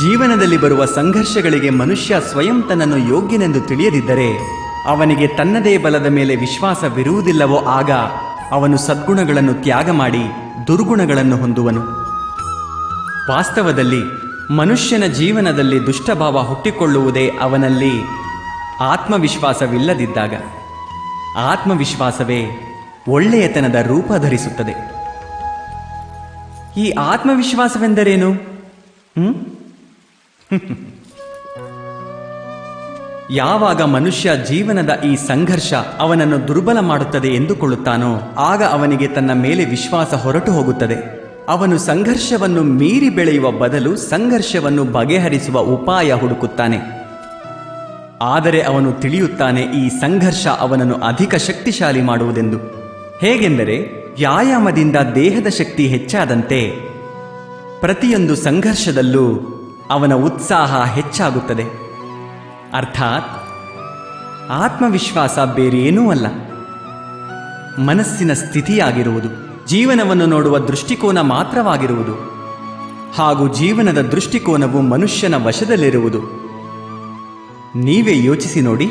ಜೀವನದಲ್ಲಿ ಬರುವ ಸಂಘರ್ಷಗಳಿಗೆ ಮನುಷ್ಯ ಸ್ವಯಂ ತನ್ನನ್ನು ಯೋಗ್ಯನೆಂದು ತಿಳಿಯದಿದ್ದರೆ ಅವನಿಗೆ ತನ್ನದೇ ಬಲದ ಮೇಲೆ ವಿಶ್ವಾಸವಿರುವುದಿಲ್ಲವೋ ಆಗ ಅವನು ಸದ್ಗುಣಗಳನ್ನು ತ್ಯಾಗ ಮಾಡಿ ದುರ್ಗುಣಗಳನ್ನು ಹೊಂದುವನು. ವಾಸ್ತವದಲ್ಲಿ ಮನುಷ್ಯನ ಜೀವನದಲ್ಲಿ ದುಷ್ಟಭಾವ ಹುಟ್ಟಿಕೊಳ್ಳುವುದೇ ಅವನಲ್ಲಿ ಆತ್ಮವಿಶ್ವಾಸವಿಲ್ಲದಿದ್ದಾಗ. ಆತ್ಮವಿಶ್ವಾಸವೇ ಒಳ್ಳೆಯತನದ ರೂಪ ಧರಿಸುತ್ತದೆ. ಈ ಆತ್ಮವಿಶ್ವಾಸವೆಂದರೇನು? ಹ್ಮ್? ಯಾವಾಗ ಮನುಷ್ಯ ಜೀವನದ ಈ ಸಂಘರ್ಷ ಅವನನ್ನು ದುರ್ಬಲ ಮಾಡುತ್ತದೆ ಎಂದುಕೊಳ್ಳುತ್ತಾನೋ, ಆಗ ಅವನಿಗೆ ತನ್ನ ಮೇಲೆ ವಿಶ್ವಾಸ ಹೊರಟು ಹೋಗುತ್ತದೆ. ಅವನು ಸಂಘರ್ಷವನ್ನು ಮೀರಿ ಬೆಳೆಯುವ ಬದಲು ಸಂಘರ್ಷವನ್ನು ಬಗೆಹರಿಸುವ ಉಪಾಯ ಹುಡುಕುತ್ತಾನೆ. ಆದರೆ ಅವನು ತಿಳಿಯುತ್ತಾನೆ ಈ ಸಂಘರ್ಷ ಅವನನ್ನು ಅಧಿಕ ಶಕ್ತಿಶಾಲಿ ಮಾಡುವುದೆಂದು. ಹೇಗೆಂದರೆ ವ್ಯಾಯಾಮದಿಂದ ದೇಹದ ಶಕ್ತಿ ಹೆಚ್ಚಾದಂತೆ ಪ್ರತಿಯೊಂದು ಸಂಘರ್ಷದಲ್ಲೂ ಅವನ ಉತ್ಸಾಹ ಹೆಚ್ಚಾಗುತ್ತದೆ. ಅರ್ಥಾತ್ ಆತ್ಮವಿಶ್ವಾಸ ಬೇರೇನೂ ಅಲ್ಲ. ಮನಸ್ಸಿನ ಸ್ಥಿತಿಯಾಗಿರುವುದು, ಜೀವನವನ್ನು ನೋಡುವ ದೃಷ್ಟಿಕೋನ ಮಾತ್ರವಾಗಿರುವುದು, ಹಾಗೂ ಜೀವನದ ದೃಷ್ಟಿಕೋನವು ಮನುಷ್ಯನ ವಶದಲ್ಲಿರುವುದು. ನೀವೇ ಯೋಚಿಸಿ ನೋಡಿ.